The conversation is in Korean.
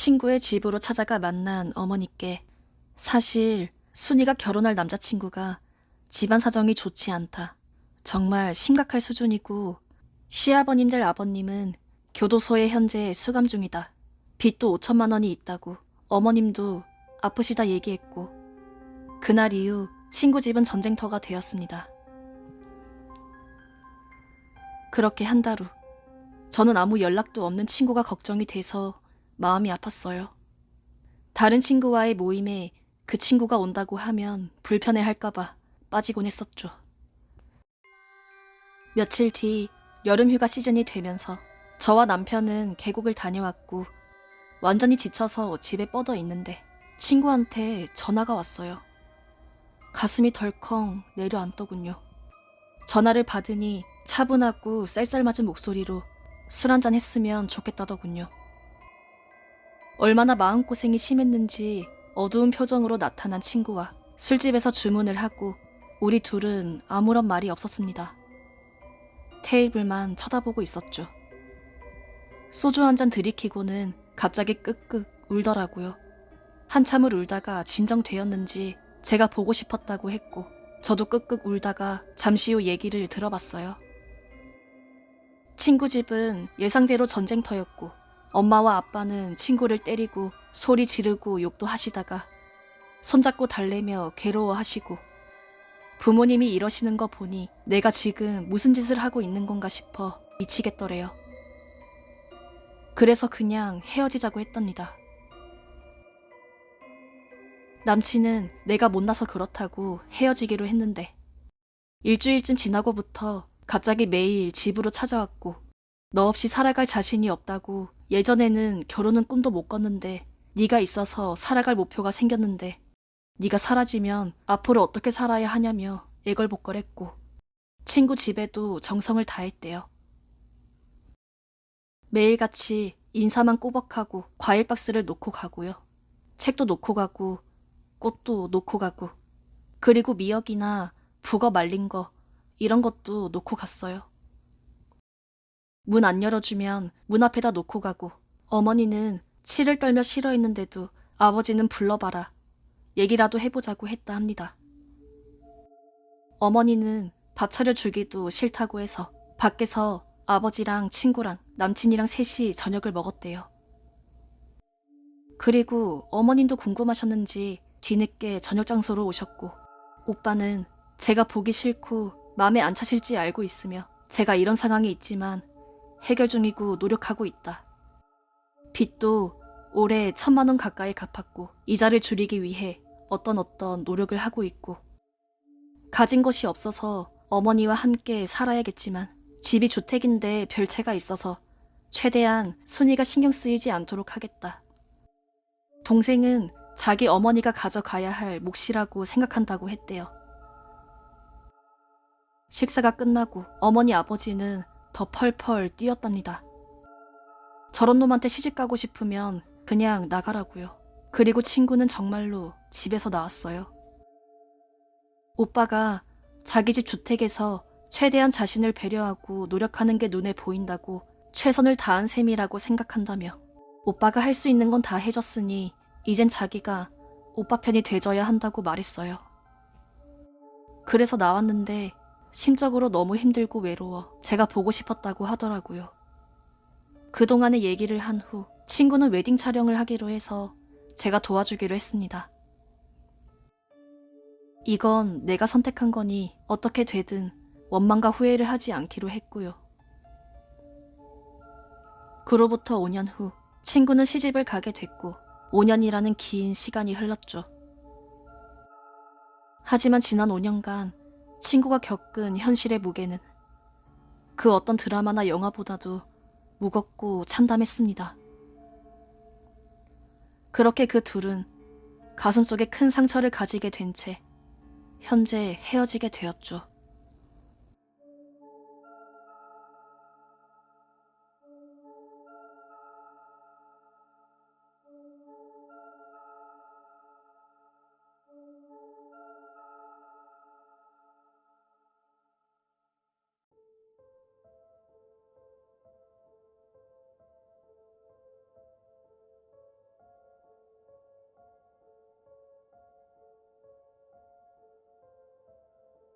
친구의 집으로 찾아가 만난 어머니께 사실 순이가 결혼할 남자친구가 집안 사정이 좋지 않다. 정말 심각할 수준이고 시아버님들 아버님은 교도소에 현재 수감 중이다. 빚도 5천만 원이 있다고 어머님도 아프시다 얘기했고 그날 이후 친구 집은 전쟁터가 되었습니다. 그렇게 한 달 후, 저는 아무 연락도 없는 친구가 걱정이 돼서 마음이 아팠어요. 다른 친구와의 모임에 그 친구가 온다고 하면 불편해 할까봐 빠지곤 했었죠. 며칠 뒤 여름 휴가 시즌이 되면서 저와 남편은 계곡을 다녀왔고 완전히 지쳐서 집에 뻗어 있는데 친구한테 전화가 왔어요. 가슴이 덜컹 내려앉더군요. 전화를 받으니 차분하고 쌀쌀맞은 목소리로 술 한잔 했으면 좋겠다더군요. 얼마나 마음고생이 심했는지 어두운 표정으로 나타난 친구와 술집에서 주문을 하고 우리 둘은 아무런 말이 없었습니다. 테이블만 쳐다보고 있었죠. 소주 한 잔 들이키고는 갑자기 끄끄 울더라고요. 한참을 울다가 진정되었는지 제가 보고 싶었다고 했고 저도 끄끄 울다가 잠시 후 얘기를 들어봤어요. 친구 집은 예상대로 전쟁터였고 엄마와 아빠는 친구를 때리고 소리 지르고 욕도 하시다가 손잡고 달래며 괴로워하시고 부모님이 이러시는 거 보니 내가 지금 무슨 짓을 하고 있는 건가 싶어 미치겠더래요. 그래서 그냥 헤어지자고 했답니다. 남친은 내가 못나서 그렇다고 헤어지기로 했는데 일주일쯤 지나고부터 갑자기 매일 집으로 찾아왔고 너 없이 살아갈 자신이 없다고 예전에는 결혼은 꿈도 못 꿨는데 네가 있어서 살아갈 목표가 생겼는데 네가 사라지면 앞으로 어떻게 살아야 하냐며 애걸복걸했고 친구 집에도 정성을 다했대요. 매일같이 인사만 꾸벅하고 과일 박스를 놓고 가고요. 책도 놓고 가고 꽃도 놓고 가고 그리고 미역이나 북어 말린 거 이런 것도 놓고 갔어요. 문 안 열어주면 문 앞에다 놓고 가고 어머니는 치를 떨며 싫어했는데도 아버지는 불러봐라 얘기라도 해보자고 했다 합니다. 어머니는 밥 차려주기도 싫다고 해서 밖에서 아버지랑 친구랑 남친이랑 셋이 저녁을 먹었대요. 그리고 어머님도 궁금하셨는지 뒤늦게 저녁 장소로 오셨고 오빠는 제가 보기 싫고 마음에 안 차실지 알고 있으며 제가 이런 상황에 있지만 해결 중이고 노력하고 있다. 빚도 올해 천만 원 가까이 갚았고 이자를 줄이기 위해 어떤 어떤 노력을 하고 있고 가진 것이 없어서 어머니와 함께 살아야겠지만 집이 주택인데 별채가 있어서 최대한 순이가 신경 쓰이지 않도록 하겠다. 동생은 자기 어머니가 가져가야 할 몫이라고 생각한다고 했대요. 식사가 끝나고 어머니 아버지는 더 펄펄 뛰었답니다. 저런 놈한테 시집 가고 싶으면 그냥 나가라고요. 그리고 친구는 정말로 집에서 나왔어요. 오빠가 자기 집 주택에서 최대한 자신을 배려하고 노력하는 게 눈에 보인다고 최선을 다한 셈이라고 생각한다며 오빠가 할 수 있는 건 다 해줬으니 이젠 자기가 오빠 편이 돼줘야 한다고 말했어요. 그래서 나왔는데 심적으로 너무 힘들고 외로워 제가 보고 싶었다고 하더라고요. 그동안의 얘기를 한 후 친구는 웨딩 촬영을 하기로 해서 제가 도와주기로 했습니다. 이건 내가 선택한 거니 어떻게 되든 원망과 후회를 하지 않기로 했고요. 그로부터 5년 후 친구는 시집을 가게 됐고 5년이라는 긴 시간이 흘렀죠. 하지만 지난 5년간 친구가 겪은 현실의 무게는 그 어떤 드라마나 영화보다도 무겁고 참담했습니다. 그렇게 그 둘은 가슴속에 큰 상처를 가지게 된 채 현재 헤어지게 되었죠.